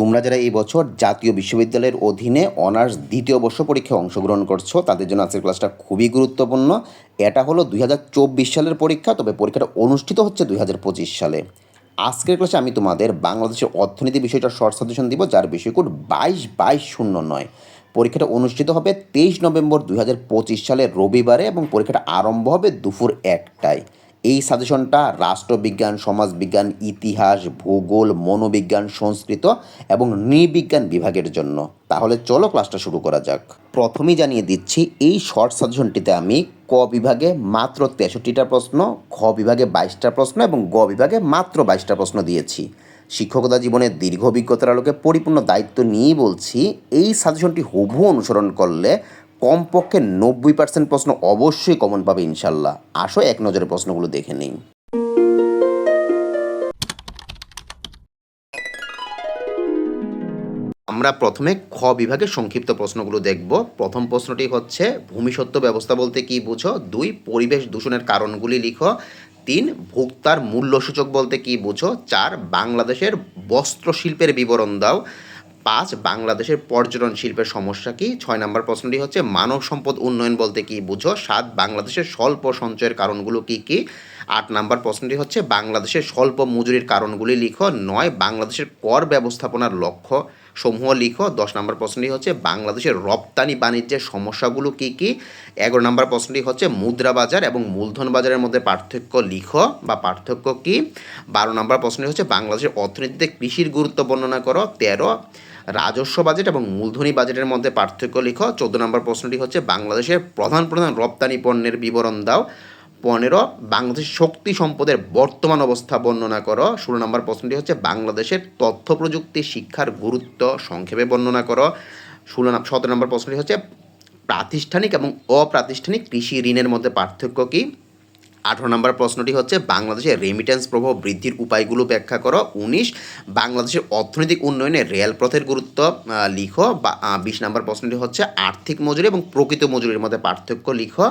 তোমরা যারা এই বছর জাতীয় বিশ্ববিদ্যালয়ের অধীনে অনার্স দ্বিতীয় বর্ষ পরীক্ষায় অংশগ্রহণ করছ, তাদের জন্য আজকের ক্লাসটা খুবই গুরুত্বপূর্ণ। এটা হলো দুই হাজার চব্বিশ সালের পরীক্ষা, তবে পরীক্ষাটা অনুষ্ঠিত হচ্ছে দুই হাজার পঁচিশ সালে। আজকের ক্লাসে আমি তোমাদের বাংলাদেশের অর্থনীতি বিষয়টা শর্ট সাজেশন দিব, যার বিষয় কোড বাইশ বাইশ শূন্য নয়। পরীক্ষাটা অনুষ্ঠিত হবে তেইশ নভেম্বর দুই সালে রবিবারে এবং পরীক্ষাটা আরম্ভ হবে দুপুর একটায়। এই সাজেশনটা রাষ্ট্রবিজ্ঞান, সমাজবিজ্ঞান, ইতিহাস, ভূগোল, মনোবিজ্ঞান, সংস্কৃত এবং নৃবিজ্ঞান বিভাগের জন্য। তাহলে চলো ক্লাসটা শুরু করা যাক। প্রথমেই জানিয়ে দিচ্ছি, এই শর্ট সাজেশনটিতে আমি ক বিভাগে মাত্র তেষট্টিটা প্রশ্ন খ বিভাগে বাইশটা প্রশ্ন এবং গ বিভাগে মাত্র বাইশটা প্রশ্ন দিয়েছি। শিক্ষকতা জীবনের দীর্ঘ অভিজ্ঞতার আলোকে পরিপূর্ণ দায়িত্ব নিয়েই বলছি, এই সাজেশনটি হুবহু অনুসরণ করলে কমপক্ষে নব্বই পার্সেন্ট প্রশ্ন অবশ্যই কমন পাবে ইনশাল্লাহ। আসো এক নজরে প্রশ্নগুলো দেখে নিই। আমরা প্রথমে খ বিভাগে সংক্ষিপ্ত প্রশ্নগুলো দেখব। প্রথম প্রশ্নটি হচ্ছে ভূমিসত্ত্ব ব্যবস্থা বলতে কি বুঝো? দুই, পরিবেশ দূষণের কারণগুলি লিখো। তিন, ভোক্তার মূল্যসূচক বলতে কি বুঝো? চার, বাংলাদেশের বস্ত্র শিল্পের বিবরণ দাও। পাঁচ, বাংলাদেশের পর্যটন শিল্পের সমস্যা কি? ছয় নম্বর প্রশ্নটি হচ্ছে, মানব সম্পদ উন্নয়ন বলতে কি বুঝো? সাত, বাংলাদেশের স্বল্প সঞ্চয়ের কারণগুলো কি কি? আট নম্বর প্রশ্নটি হচ্ছে, বাংলাদেশের স্বল্প মজুরির কারণগুলি লিখো। নয়, বাংলাদেশের কর ব্যবস্থাপনার লক্ষ্য। সমূহ লিখো, দশ নম্বর প্রশ্নটি হচ্ছে, বাংলাদেশের রপ্তানি বাণিজ্যের সমস্যাগুলো কি কি? এগারো নম্বর প্রশ্নটি হচ্ছে মুদ্রা বাজার এবং মূলধন বাজারের মধ্যে পার্থক্য লিখো বা পার্থক্য কি? বারো নম্বর প্রশ্নটি হচ্ছে, বাংলাদেশের অর্থনীতিতে কৃষির গুরুত্ব বর্ণনা করো, তেরো। রাজস্ব বাজেট এবং মূলধনী বাজেটের মধ্যে পার্থক্য লিখো। চোদ্দ নম্বর প্রশ্নটি হচ্ছে, বাংলাদেশের প্রধান প্রধান রপ্তানি পণ্যের বিবরণ দাও। পনেরো বাংলাদেশ শক্তি সম্পদের বর্তমান অবস্থা বর্ণনা করো। ষোলো নম্বর প্রশ্নটি হচ্ছে, বাংলাদেশের তথ্য প্রযুক্তি শিক্ষার গুরুত্ব সংক্ষেপে বর্ণনা করো। ষোলো সতেরো নম্বর প্রশ্নটি হচ্ছে, প্রাতিষ্ঠানিক এবং অপ্রাতিষ্ঠানিক কৃষি ঋণের মধ্যে পার্থক্য কী? আঠারো নম্বর প্রশ্নটি হচ্ছে, বাংলাদেশের রেমিটেন্স প্রভাব বৃদ্ধির উপায়গুলো ব্যাখ্যা করো। উনিশ, বাংলাদেশের অর্থনৈতিক উন্নয়নে রেলপথের গুরুত্ব লিখো। বা বিশ নম্বর প্রশ্নটি হচ্ছে, আর্থিক মজুরি এবং প্রকৃত মজুরির মধ্যে পার্থক্য লিখো।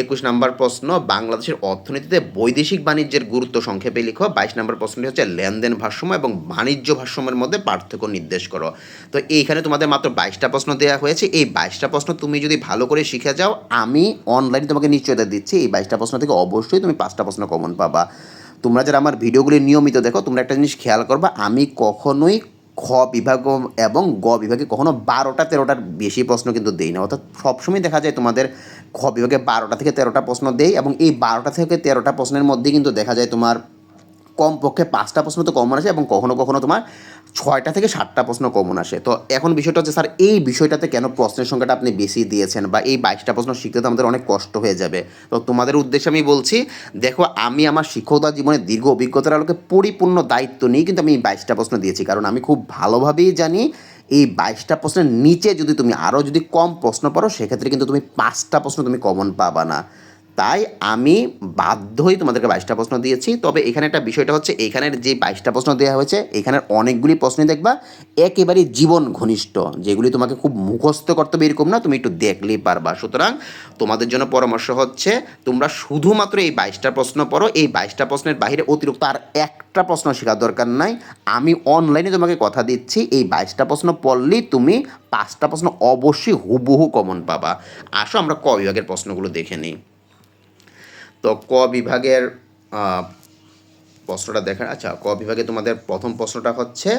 একুশ নম্বর প্রশ্ন, বাংলাদেশের অর্থনীতিতে বৈদেশিক বাণিজ্যের গুরুত্ব সংক্ষেপে লিখো। বাইশ নম্বর প্রশ্নটি হচ্ছে লেনদেন ভারসাম্য এবং বাণিজ্য ভারসাম্যের মধ্যে পার্থক্য নির্দেশ করো। তো এইখানে তোমাদের মাত্র বাইশটা প্রশ্ন দেওয়া হয়েছে। এই বাইশটা প্রশ্ন তুমি যদি ভালো করে শিখে যাও, আমি অনলাইনে তোমাকে নিশ্চয়তা দিচ্ছি। এই বাইশটা প্রশ্ন থেকে অবশ্যই তুমি পাঁচটা প্রশ্ন কমন পাবা। তোমরা যারা আমার ভিডিওগুলি নিয়মিত দেখো, তোমরা একটা জিনিস খেয়াল করবা, আমি কখনোই খ বিভাগ এবং গ বিভাগে কখনো বারোটা তেরোটার বেশি প্রশ্ন কিন্তু দেই না। অর্থাৎ সবসময় দেখা যায় তোমাদের খ বিভাগে বারোটা থেকে তেরোটা প্রশ্ন দেয় এবং এই বারোটা থেকে তেরোটা প্রশ্নের মধ্যে কিন্তু দেখা যায় তোমার কমপক্ষে পাঁচটা প্রশ্ন তো কমন আসে এবং কখনো কখনো তোমার ছয়টা থেকে সাতটা প্রশ্ন কমন আসে। তো এখন বিষয়টা হচ্ছে, স্যার, এই বিষয়টাতে কেন প্রশ্নের সংখ্যাটা আপনি বেশি দিয়েছেন বা এই বাইশটা প্রশ্ন শিখতে তো আমাদের অনেক কষ্ট হয়ে যাবে। তো তোমাদের উদ্দেশ্যে আমি বলছি, দেখো, আমি আমার শিক্ষকতা জীবনের দীর্ঘ অভিজ্ঞতার আলোকে পরিপূর্ণ দায়িত্ব নিয়ে কিন্তু আমি এই বাইশটা প্রশ্ন দিয়েছি। কারণ আমি খুব ভালোভাবেই জানি, এই বাইশটা প্রশ্নের নিচে যদি তুমি আরও যদি কম প্রশ্ন পারো, সেক্ষেত্রে কিন্তু তুমি পাঁচটা প্রশ্ন তুমি কমন পাবা না। তাই আমি বাধ্য হয়ে তোমাদেরকে বাইশটা প্রশ্ন দিয়েছি। তবে এখানে একটা বিষয়টা হচ্ছে, এখানের যে বাইশটা প্রশ্ন দেওয়া হয়েছে, এখানের অনেকগুলি প্রশ্নই দেখবা, একেবারে জীবন ঘনিষ্ঠ, যেগুলি তোমাকে খুব মুখস্থ করতে হবে, এরকম না, তুমি একটু দেখলেই পারবা। সুতরাং তোমাদের জন্য পরামর্শ হচ্ছে, তোমরা শুধুমাত্র এই বাইশটা প্রশ্ন পড়ো, এই বাইশটা প্রশ্নের বাইরে অতিরিক্ত আর একটা প্রশ্ন শেখার দরকার নাই। আমি অনলাইনে তোমাকে কথা দিচ্ছি, এই বাইশটা প্রশ্ন পড়লেই তুমি পাঁচটা প্রশ্ন অবশ্যই হুবহু কমন পাবা। আসো, আমরা ক বিভাগের প্রশ্নগুলো দেখে নিই। তো ক বিভাগের প্রশ্নটা দেখেন। আচ্ছা ক বিভাগে তোমাদের প্রথম প্রশ্নটা হচ্ছে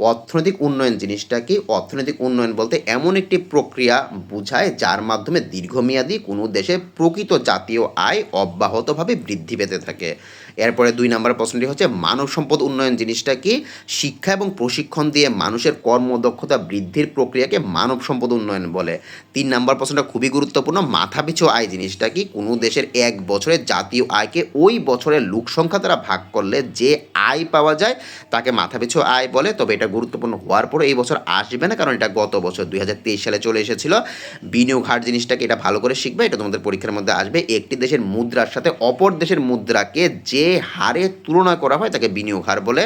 অর্থনৈতিক উন্নয়ন জিনিসটা কি অর্থনৈতিক উন্নয়ন বলতে এমন একটি প্রক্রিয়া বোঝায় যার মাধ্যমে দীর্ঘমেয়াদী কোনো দেশে প্রকৃত জাতীয় আয় অব্যাহতভাবে বৃদ্ধি পেতে থাকে। এরপরে দুই নম্বর প্রশ্নটি হচ্ছে, মানব সম্পদ উন্নয়ন জিনিসটা কি শিক্ষা এবং প্রশিক্ষণ দিয়ে মানুষের কর্মদক্ষতা বৃদ্ধির প্রক্রিয়াকে মানব সম্পদ উন্নয়ন বলে। তিন নম্বর প্রশ্নটা খুবই গুরুত্বপূর্ণ, মাথাপিছু আয় জিনিসটা কি কোনো দেশের এক বছরের জাতীয় আয়কে ওই বছরের লোক সংখ্যা দ্বারা ভাগ করলে যে আয় পাওয়া যায় তাকে মাথাপিছু আয় বলে? তবে এটা গুরুত্বপূর্ণ হওয়ার পরে এই বছর আসবে না, কারণ এটা গত বছর দুই হাজার তেইশ সালে চলে এসেছিল। বিনিয়োগ হার জিনিসটাকে এটা ভালো করে শিখবে, এটা তোমাদের পরীক্ষার মধ্যে আসবে। একটি দেশের মুদ্রার সাথে অপর দেশের মুদ্রাকে যে হারে তুলনা করা হয়, তাকে বিনিয়োগ হার বলে।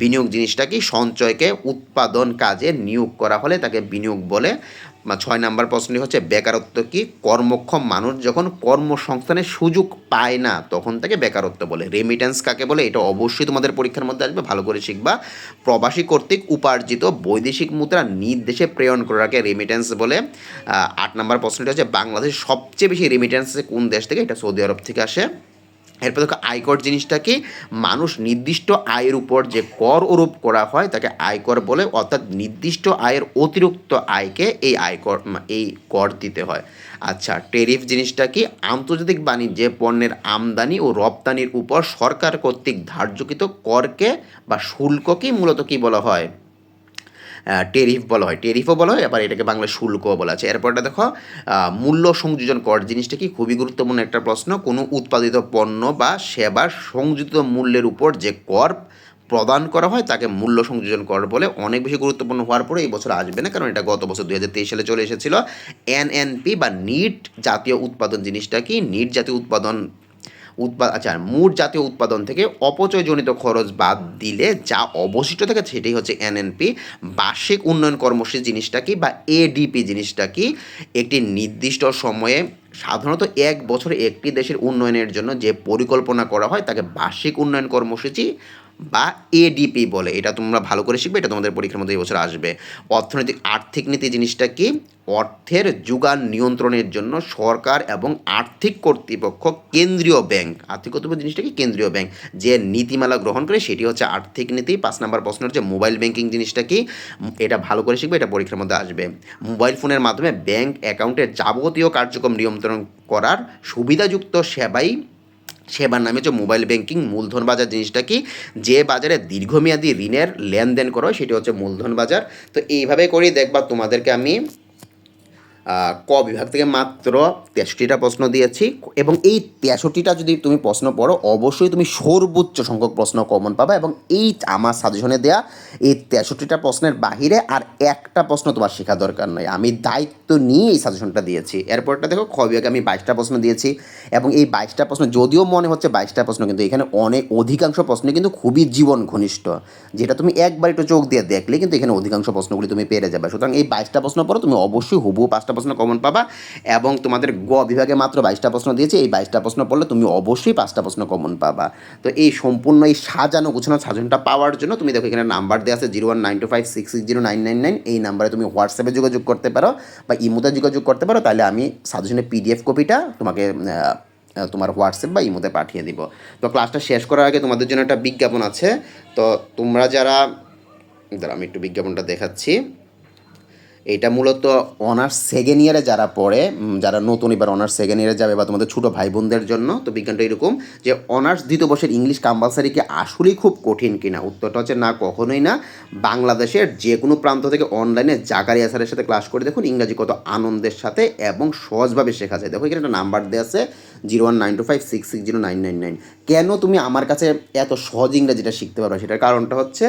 বিনিয়োগ জিনিসটা কি সঞ্চয়কে উৎপাদন কাজে নিয়োগ করা হলে তাকে বিনিয়োগ বলে। ছয় নাম্বার প্রশ্নটি হচ্ছে, বেকারত্ব কি কর্মক্ষম মানুষ? যখন কর্মসংস্থানের সুযোগ পায় না, তখন তাকে বেকারত্ব বলে। রেমিটেন্স কাকে বলে? এটা অবশ্যই তোমাদের পরীক্ষার মধ্যে আসবে, ভালো করে শিখবা। প্রবাসী কর্তৃক উপার্জিত বৈদেশিক মুদ্রা নিজ দেশে প্রেরণ করাকে রেমিটেন্স বলে। আট নাম্বার প্রশ্নটি হচ্ছে বাংলাদেশ সবচেয়ে বেশি রেমিটেন্স কোন দেশ থেকে? এটা সৌদি আরব থেকে আসে। এরপর দেখো আয়কর জিনিসটা কি? মানুষ নির্দিষ্ট আয়ের উপর যে কর আরোপ করা হয়, তাকে আয়কর বলে, অর্থাৎ নির্দিষ্ট আয়ের অতিরিক্ত আয়কে এই আয়কর এই কর দিতে হয়। আচ্ছা টেরিফ জিনিসটা কি? আন্তর্জাতিক বাণিজ্যে পণ্যের আমদানি ও রপ্তানির উপর সরকার কর্তৃক ধার্যকৃত করকে বা শুল্ককেই মূলত কি বলা হয়? টেরিফ বলা হয়। টেরিফও বলা হয়, আবার এটাকে বাংলা শুল্কও বলা আছে। এরপরটা দেখো মূল্য সংযোজন কর জিনিসটা কি? খুবই গুরুত্বপূর্ণ একটা প্রশ্ন। কোনো উৎপাদিত পণ্য বা সেবার সংযোজিত মূল্যের উপর যে কর প্রদান করা হয়, তাকে মূল্য সংযোজন কর বলে অনেক বেশি গুরুত্বপূর্ণ হওয়ার পরে এই বছর আসবে না। কারণ এটা গত বছর দুই হাজার তেইশ সালে চলে এসেছিল। এনএনপি বা নিট জাতীয় উৎপাদন জিনিসটা কি? নিট জাতীয় উৎপাদন উৎপাদ আচ্ছা মোট জাতীয় উৎপাদন থেকে অপচয়জনিত খরচ বাদ দিলে যা অবশিষ্ট থাকে সেটাই হচ্ছে এনএনপি বার্ষিক উন্নয়ন কর্মসূচি জিনিসটা কি বা এডিপি জিনিসটা কি? একটি নির্দিষ্ট সময়ে সাধারণত এক বছরে একটি দেশের উন্নয়নের জন্য যে পরিকল্পনা করা হয় তাকে বার্ষিক উন্নয়ন কর্মসূচি বা এডিপি বলে, এটা তোমরা ভালো করে শিখবে, এটা তোমাদের পরীক্ষার মধ্যে এই বছর আসবে। অর্থনৈতিক, আর্থিক নীতি জিনিসটা কি? অর্থের যোগান নিয়ন্ত্রণের জন্য সরকার এবং আর্থিক কর্তৃপক্ষ কেন্দ্রীয় ব্যাংক আর্থিক কর্তৃপক্ষ জিনিসটা কি? কেন্দ্রীয় ব্যাংক। যে নীতিমালা গ্রহণ করে সেটি হচ্ছে আর্থিক নীতি, পাঁচ নাম্বার প্রশ্ন হচ্ছে মোবাইল ব্যাংকিং জিনিসটা কি? এটা ভালো করে শিখবে, এটা পরীক্ষার মধ্যে আসবে। মোবাইল ফোনের মাধ্যমে ব্যাংক অ্যাকাউন্টের যাবতীয় কার্যক্রম নিয়ন্ত্রণ করার সুবিধাযুক্ত সেবাই সেবার নামে হচ্ছে মোবাইল ব্যাংকিং মূলধন বাজার জিনিসটা কি? যে বাজারে দীর্ঘমেয়াদী ঋণের লেনদেন করো সেটি হচ্ছে মূলধন বাজার। তো এইভাবে করেই দেখবা তোমাদেরকে আমি ক বিভাগ থেকে মাত্র তেষট্টিটা প্রশ্ন দিয়েছি এবং এই তেষট্টিটা যদি তুমি প্রশ্ন পড়ো, অবশ্যই তুমি সর্বোচ্চ সংখ্যক প্রশ্ন কমন পাবে এবং এই আমার সাজেশনে দেয়া এই তেষট্টিটা প্রশ্নের বাহিরে আর একটা প্রশ্ন তোমার শেখা দরকার নয়। আমি দায়িত্ব নিয়ে এই সাজেশনটা দিয়েছি। এরপরটা দেখো, খ বিভাগে আমি বাইশটা প্রশ্ন দিয়েছি এবং এই বাইশটা প্রশ্ন যদিও মনে হচ্ছে বাইশটা প্রশ্ন, কিন্তু এখানে অনেক অধিকাংশ প্রশ্ন কিন্তু খুবই জীবন ঘনিষ্ঠ। যেটা তুমি একবার একটু চোখ দিয়ে দেখলে কিন্তু এখানে অধিকাংশ প্রশ্নগুলি তুমি পেরে যাবে। সুতরাং এই বাইশটা প্রশ্ন পড়ো, তুমি অবশ্যই হুবু পাঁচটা প্রশ্ন কমন পাবা এবং তোমাদের গ বিভাগে মাত্র বাইশটা প্রশ্ন দিয়েছে, এই বাইশটা প্রশ্ন পড়লে তুমি অবশ্যই পাঁচটা প্রশ্ন কমন পাবা। তো এই সম্পূর্ণ এই সাজানো গুছানো সাজানোটা পাওয়ার জন্য তুমি দেখো এখানে নাম্বার দেওয়া আছে zero one nine two five six six zero nine nine nine এই নাম্বারে তুমি হোয়াটসঅ্যাপে যোগাযোগ করতে পারো বা ইমোতে যোগাযোগ করতে পারো, তাহলে আমি সাজেশনের পিডিএফ কপিটা তোমাকে তোমার হোয়াটসঅ্যাপ বা ইমোতে পাঠিয়ে দিব। তো ক্লাসটা শেষ করার আগে তোমাদের জন্য একটা বিজ্ঞাপন আছে। তো তোমরা যারা আমি একটু বিজ্ঞাপনটা দেখাচ্ছি। এটা মূলত অনার্স সেকেন্ড ইয়ারে যারা পড়ে যারা নতুন এবার অনার্স সেকেন্ড ইয়ারে যাবে বা তোমাদের ছোটো ভাই বোনদের জন্য, তো বিজ্ঞানটা এরকম যে অনার্স দ্বিতীয় বর্ষের ইংলিশ কম্পালসারি কি আসলেই খুব কঠিন কিনা? উত্তরটা হচ্ছে না, কখনোই না। বাংলাদেশের যে কোনো প্রান্ত থেকে অনলাইনে জাকারিয়া স্যারের সাথে ক্লাস করে দেখুন, ইংরাজি কত আনন্দের সাথে এবং সহজভাবে শেখা যায়। দেখো, এখানে একটা নাম্বার দেওয়া আছে zero one nine two five six six zero nine nine nine কেন তুমি আমার কাছে এত সহজ ইংরাজিটা শিখতে পারবে? সেটার কারণটা হচ্ছে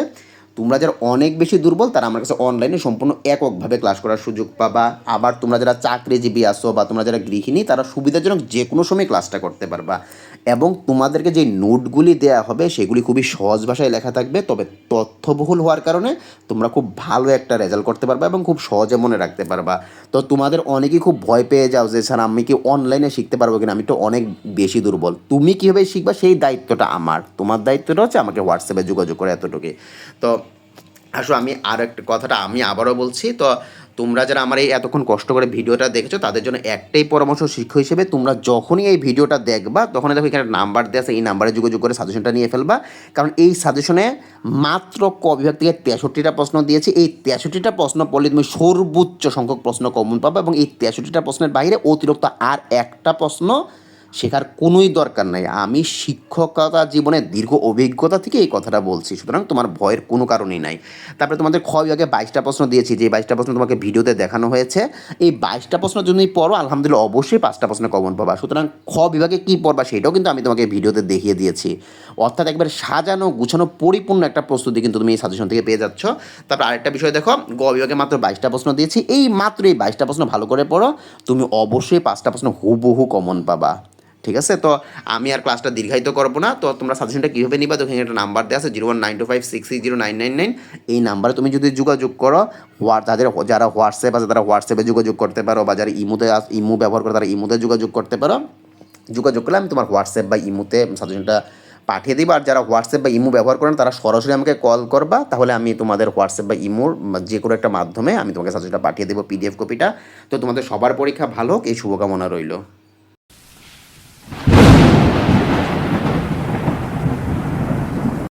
তোমরা যারা অনেক বেশি দুর্বল, তারা আমার কাছে অনলাইনে সম্পূর্ণ এককভাবে ক্লাস করার সুযোগ পাবা। আবার তোমরা যারা চাকরিজীবী আসো বা তোমরা যারা গৃহিণী, তারা সুবিধাজনক যে কোনো সময় ক্লাসটা করতে পারবা। এবং তোমাদেরকে যে নোটগুলি দেওয়া হবে, সেগুলি খুবই সহজ ভাষায় লেখা থাকবে, তবে তথ্যবহুল হওয়ার কারণে তোমরা খুব ভালো একটা রেজাল্ট করতে পারবা এবং খুব সহজে মনে রাখতে পারবা। তো তোমাদের অনেকেই খুব ভয় পেয়ে যাও যে, স্যার, আমি কি অনলাইনে শিখতে পারব কিনা? আমি তো অনেক বেশি দুর্বল। তুমি কীভাবে শিখবা? সেই দায়িত্বটা আমার। তোমার দায়িত্বটা হচ্ছে আমাকে হোয়াটসঅ্যাপে যোগাযোগ করে এতটুকুই। তো আসো, আমি আর একটা কথাটা আমি আবারও বলছি। তো তোমরা যারা আমার এই এতক্ষণ কষ্ট করে ভিডিওটা দেখেছ, তাদের জন্য একটাই পরামর্শ শিক্ষক হিসেবে, তোমরা যখনই এই ভিডিওটা দেখবা, তখনই দেখো এখানে নাম্বার দেওয়া আছে, এই নাম্বারে যোগাযোগ করে সাজেশনটা নিয়ে ফেলবা। কারণ এই সাজেশনে মাত্র ক বিভাগ থেকে তেষট্টিটা প্রশ্ন দিয়েছি। এই তেষট্টিটা প্রশ্ন পড়লে তুমি সর্বোচ্চ সংখ্যক প্রশ্ন কমন পাবে এবং এই তেষট্টিটা প্রশ্নের বাইরে অতিরিক্ত আর একটা প্রশ্ন শেখার কোনোই দরকার নাই। আমি শিক্ষকতা জীবনের দীর্ঘ অভিজ্ঞতা থেকে এই কথাটা বলছি, সুতরাং তোমার ভয়ের কোনো কারণই নাই। তারপরে তোমাদের খ বিভাগে বাইশটা প্রশ্ন দিয়েছি, যে বাইশটা প্রশ্ন তোমাকে ভিডিওতে দেখানো হয়েছে, এই বাইশটা প্রশ্ন যদি পড়ো, আলহামদুলিল্লাহ অবশ্যই পাঁচটা প্রশ্ন কমন পাবা। সুতরাং খ বিভাগে কী পড়বা সেটাও কিন্তু আমি তোমাকে ভিডিওতে দেখিয়ে দিয়েছি। অর্থাৎ একবার সাজানো, গুছানো, পরিপূর্ণ একটা প্রস্তুতি কিন্তু তুমি এই সাজেশন থেকে পেয়ে যাচ্ছ। তারপর আরেকটা বিষয় দেখো, গ বিভাগে মাত্র বাইশটা প্রশ্ন দিয়েছি, এই মাত্র এই বাইশটা প্রশ্ন ভালো করে পড়ো, তুমি অবশ্যই পাঁচটা প্রশ্ন হুবহু কমন পাবা। ঠিক আছে? তো আমি আর ক্লাসটা দীর্ঘায়িত করব না। তো তোমরা সাজেশনটা কীভাবে নিবা? এখানে একটা নাম্বার দেওয়া আছে zero one nine two five six six zero nine nine nine এই নাম্বারে তুমি যদি যোগাযোগ করো হোয়াট তাদের যারা হোয়াটসঅ্যাপ আছে, তারা হোয়াটসঅ্যাপে যোগাযোগ করতে পারো, বা যারা ইমুতে ইমু ব্যবহার করে, তারা ইমুতে যোগাযোগ করতে পারো। যোগাযোগ করলে আমি তোমার হোয়াটসঅ্যাপ বা ইমুতে সাজেশনটা পাঠিয়ে দিবা। আর যারা হোয়াটসঅ্যাপ বা ইমু ব্যবহার করেন, তারা সরাসরি আমাকে কল করবা। তাহলে আমি তোমাদের হোয়াটসঅ্যাপ বা ইমুর যে কোনো একটা মাধ্যমে আমি তোমাকে সাজেশনটা পাঠিয়ে দেবো পিডিএফ কপিটা তো তোমাদের সবার পরীক্ষা ভালো হোক, এই শুভকামনা রইল।